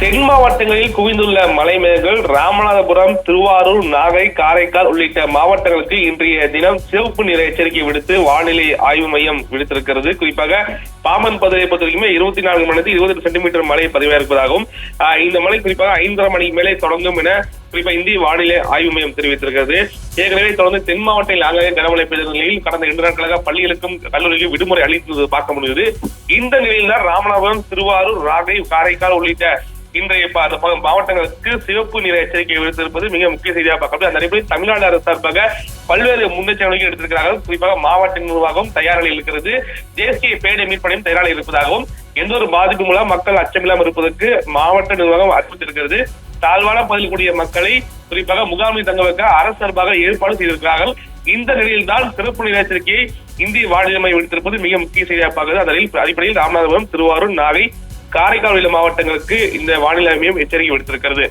தென் மாவட்டங்களில் குவிந்துள்ள மலைமேகங்கள் ராமநாதபுரம் திருவாரூர் நாகை காரைக்கால் உள்ளிட்ட மாவட்டங்களுக்கு இன்றைய தினம் சிவப்பு நிற எச்சரிக்கை விடுத்து வானிலை ஆய்வு மையம் விடுத்திருக்கிறது. குறிப்பாக பாம்பன் பகுதியை பொறுத்த வரைக்குமே இருபத்தி நான்கு மணி நேரத்தில் இருபது சென்டிமீட்டர் மழை பதிவாக இருப்பதாகவும் ஆஹ் இந்த மழை குறிப்பாக ஐந்தரை மணிக்கு மேலே தொடங்கும் என குறிப்பா இந்திய வானிலை ஆய்வு மையம் தெரிவித்திருக்கிறது. ஏற்கனவே தொடர்ந்து தென் மாவட்டத்தில் ஆங்காங்கே கனமழை பெய்த நிலையில் கடந்த இரண்டு நாட்களாக பள்ளிகளுக்கும் கல்லூரிக்கும் விடுமுறை அளித்தது பார்க்க முடியுது. இந்த நிலையில் தான் ராமநாதபுரம் திருவாரூர் ராகை காரைக்கால் உள்ளிட்ட இன்றைய அந்த மாவட்டங்களுக்கு சிவப்பு நிற எச்சரிக்கை விடுத்திருப்பது மிக முக்கிய செய்தியாக பார்க்கப்படும் அந்த அடிப்படையில் தமிழ்நாடு அரசு சார்பாக பல்வேறு முன்னெச்சரிக்கை எடுத்திருக்கிறார்கள். குறிப்பாக மாவட்ட நிர்வாகம் தயார் நிலையில் இருக்கிறது. தேசிய பேரிடர் மீட்படையும் தயாராக இருப்பதாகவும் எந்த ஒரு பாதிப்பு மூலம் மக்கள் அச்சமில்லாமல் இருப்பதற்கு மாவட்ட நிர்வாகம் அறிவித்திருக்கிறது தாழ்வான பதில் கூடிய மக்களை குறிப்பாக முகாமில் தங்க வைக்க அரசு சார்பாக ஏற்பாடு செய்திருக்கிறார்கள். இந்த நிலையில் தான் சிறப்பு நில எச்சரிக்கையை இந்திய வானிலை மையம் விடுத்திருப்பது மிக முக்கிய செய்தியாக பார்க்கிறது அதில் அடிப்படையில் ராமநாதபுரம் திருவாரூர் நாகை காரைக்கால் உள்ள மாவட்டங்களுக்கு இந்த வானிலை மையம் எச்சரிக்கை விடுத்திருக்கிறது.